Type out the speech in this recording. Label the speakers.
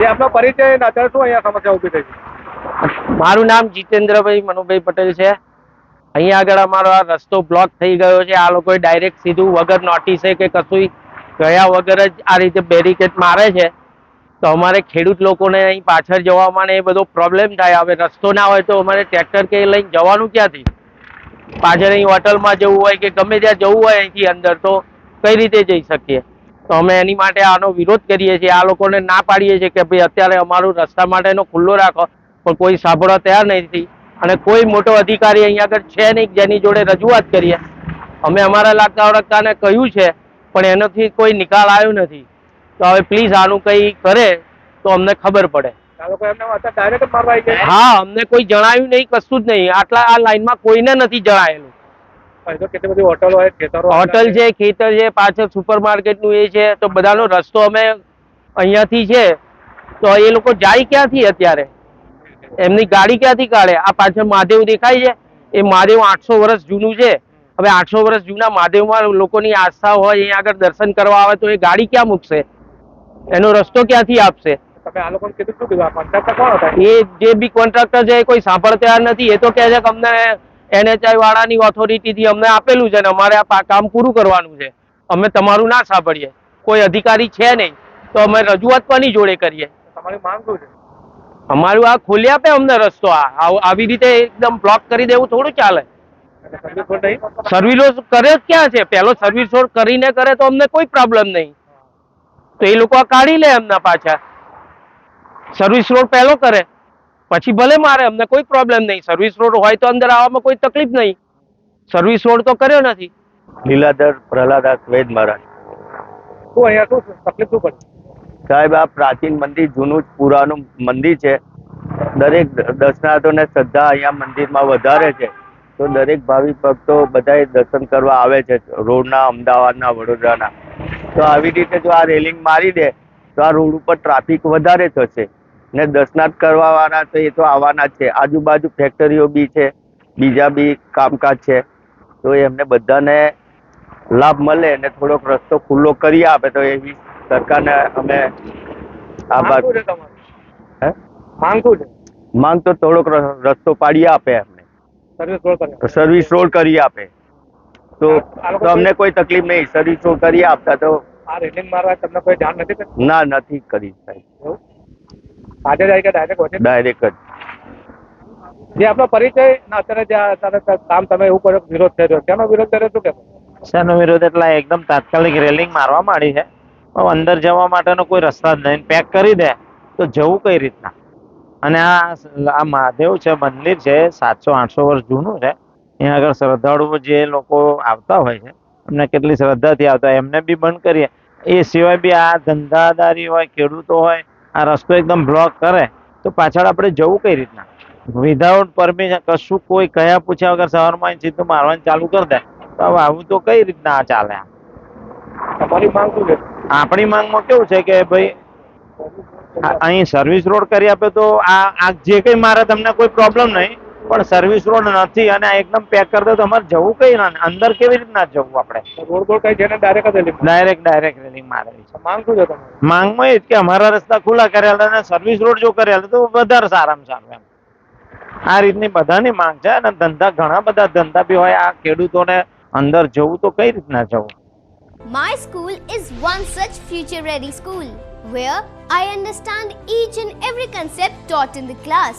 Speaker 1: જે આપનો પરિચય અને અહીંયા સમસ્યા થઈ
Speaker 2: મારું નામ જીતેન્દ્રભાઈ મનુભાઈ પટેલ છે. અહીંયા આગળ અમારો આ રસ્તો બ્લોક થઈ ગયો છે. આ લોકોએ ડાયરેક્ટ સીધું વગર નોટિસે કે કશું ગયા વગર જ આ રીતે બેરિકેડ મારે છે. તો અમારે ખેડૂત લોકોને અહીં પાછળ જવામાં એ બધો પ્રોબ્લેમ થાય. હવે રસ્તો ના હોય તો અમારે ટ્રેક્ટર કે લઈને જવાનું ક્યાંથી? પાછળ અહીં હોટલમાં જવું હોય કે ગમે ત્યાં જવું હોય અહીંથી અંદર તો કઈ રીતે જઈ શકીએ? તો અમે એની માટે આનો વિરોધ કરીએ છીએ. આ લોકોને ના પાડીએ છીએ કે ભાઈ અત્યારે અમારું રસ્તા માટેનો ખુલ્લો રાખો પણ કોઈ સાંભળવા તૈયાર નથી. અને કોઈ મોટો અધિકારી અહીંયા આગળ છે નહીં જેની જોડે રજૂઆત કરીએ. અમે અમારા લાગતા ઓળખતાને કહ્યું છે પણ એનાથી કોઈ નિકાલ આવ્યો નથી. તો હવે પ્લીઝ આનું કંઈ કરે તો અમને ખબર પડે. હા અમને કોઈ જણાવ્યું નહીં કશું જ નહીં. આટલા આ લાઈનમાં કોઈને નથી જણાયેલું.
Speaker 1: કેટલી બધી હોટલો હોય ખેતરો
Speaker 2: હોટલ છે ખેતર છે પાછળ સુપર માર્કેટનું એ છે તો બધાનો રસ્તો અમે અહીંયાથી છે તો એ લોકો જાય ક્યાંથી અત્યારે? એમની ગાડી ક્યાંથી કાઢે? આ પાછળ મહાદેવ દેખાય છે એ મહાદેવ આઠસો વર્ષ જૂનું છે. હવે આઠસો વર્ષ જૂના મહાદેવમાં લોકોની આસ્થા હોય અહીંયા આગળ દર્શન કરવા આવે તો એ ગાડી ક્યાં મૂકશે? એનો રસ્તો ક્યાંથી આપશે? એ જે બી કોન્ટ્રાક્ટર છે એ કોઈ સાંભળતા નથી. એ તો કહે છે કે અમને એનએચઆઈ વાળાની ઓથોરિટીથી અમને આપેલું છે ને અમારે આ કામ પૂરું કરવાનું છે. અમે તમારું ના સાંભળીએ. કોઈ અધિકારી છે નહીં તો અમે રજૂઆત કોની જોડે કરીએ?
Speaker 1: તમારી માંગ શું છે?
Speaker 2: અમારું આ ખોલી આપે અમને રસ્તો આ. આવ- આવી રીતે એકદમ બ્લોક કરી દેવું થોડું ચાલે.
Speaker 1: સર્વિસ
Speaker 2: કરે જ ક્યાં છે? પહેલો સર્વિસ રોડ કરીને કરે તો અમને કોઈ પ્રોબ્લેમ નહીં. તો એ લોકો આ કાઢી લે એમના પાછા. સર્વિસ રોડ પહેલો કરે. પછી ભલે મારે અમને કોઈ પ્રોબ્લેમ નહીં. સર્વિસ રોડ હોય તો અંદર આવવામાં કોઈ તકલીફ નહીં. સર્વિસ રોડ તો કર્યો નથી.
Speaker 3: લીલાધર પ્રહલાદાસ વેદ મહારાજ.
Speaker 1: શું અહીંયા શું તકલીફ શું પડી
Speaker 3: સાહેબ આ પ્રાચીન મંદિર જૂનું જ પુરાનું મંદિર છે. દરેક દર્શનાર્થોને શ્રદ્ધા અહીંયા મંદિરમાં વધારે છે. તો દરેક ભાવિ ભક્તો બધાએ દર્શન કરવા આવે છે રોડના અમદાવાદના વડોદરાના. તો આવી રીતે જો આ રેલિંગ મારી દે તો આ રોડ ઉપર ટ્રાફિક વધારે થશે. ને દર્શનાર્થ કરવાના તો એ તો આવવાના જ છે. આજુબાજુ ફેક્ટરીઓ બી છે બીજા બી કામકાજ છે. તો એમને બધાને લાભ મળે ને થોડોક રસ્તો ખુલ્લો કરી આપે તો એવી સરકારને અમે આભાર
Speaker 1: માંગુ? માંગ
Speaker 3: તો થોડોક રસ્તો પાડી આપે અમને
Speaker 1: સર્વિસ રોડ કરી
Speaker 3: આપે. તો અમને કોઈ તકલીફ નહીં. સર્વિસ રોડ કરી આપતા તો
Speaker 1: આ રેલિંગ મારવા તમને કોઈ જાણ નથી
Speaker 3: ના નથી કરી સાહેબ.
Speaker 1: આજે જાય કે ડાયરેક્ટ હોય
Speaker 3: ડાયરેક્ટ જ.
Speaker 1: જે આપનો પરિચય ના અત્યારે જે અત્યારે કામ તમે એવું કરો વિરોધ કર્યો કેનો વિરોધ કર્યો શું કે
Speaker 4: શેનો વિરોધ? એટલે એકદમ તાત્કાલિક રેલિંગ મારવા માંડી છે. પણ અંદર જવા માટેનો કોઈ રસ્તા જ નહીં. પેક કરી દે તો જવું કઈ રીતના? અને આ આ મહાદેવ છે મંદિર છે સાતસો આઠસો વર્ષ જૂનું છે. અહીંયા આગળ શ્રદ્ધાળુઓ જે લોકો આવતા હોય છે એમને કેટલી શ્રદ્ધાથી આવતા હોય એમને બી બંધ કરીએ. એ સિવાય બી આ ધંધાદારી હોય ખેડૂતો હોય આ રસ્તો એકદમ બ્લોક કરે તો પાછળ આપણે જવું કઈ રીતના? વિધાઉટ પરમિશન કશું કોઈ કયા પૂછ્યા વગર સવારમાં સીધું મારવાનું ચાલુ કરી દે. તો હવે આવું તો કઈ રીતના આ ચાલે?
Speaker 1: તમારી માંગ શું છે?
Speaker 4: આપણી માંગમાં કેવું છે કે ભાઈ અહીં સર્વિસ રોડ કરી આપે તો આ જે કઈ મારે તમને કોઈ પ્રોબ્લેમ નહીં. પણ સર્વિસ રોડ નથી અને આ એકદમ પેક કરી દો તો અમારે જવું કઈ ના અંદર કેવી રીતના જવું આપણે?
Speaker 1: રોડ બોડ કઈ છે ને direct railing
Speaker 4: direct direct railing મારેલી છે
Speaker 1: માંગ શું છે તમારી?
Speaker 4: માંગમાં એ જ કે અમારા રસ્તા ખુલ્લા કર્યા અને સર્વિસ રોડ જો કરેલા તો વધારે સારામાં સારું એમ. આ રીતની બધાની માંગ છે અને ધંધા ઘણા બધા ધંધા બી હોય આ ખેડૂતોને અંદર જવું તો કઈ રીતના જવું?
Speaker 5: My school is one such future ready school where I understand each and every concept taught in the class.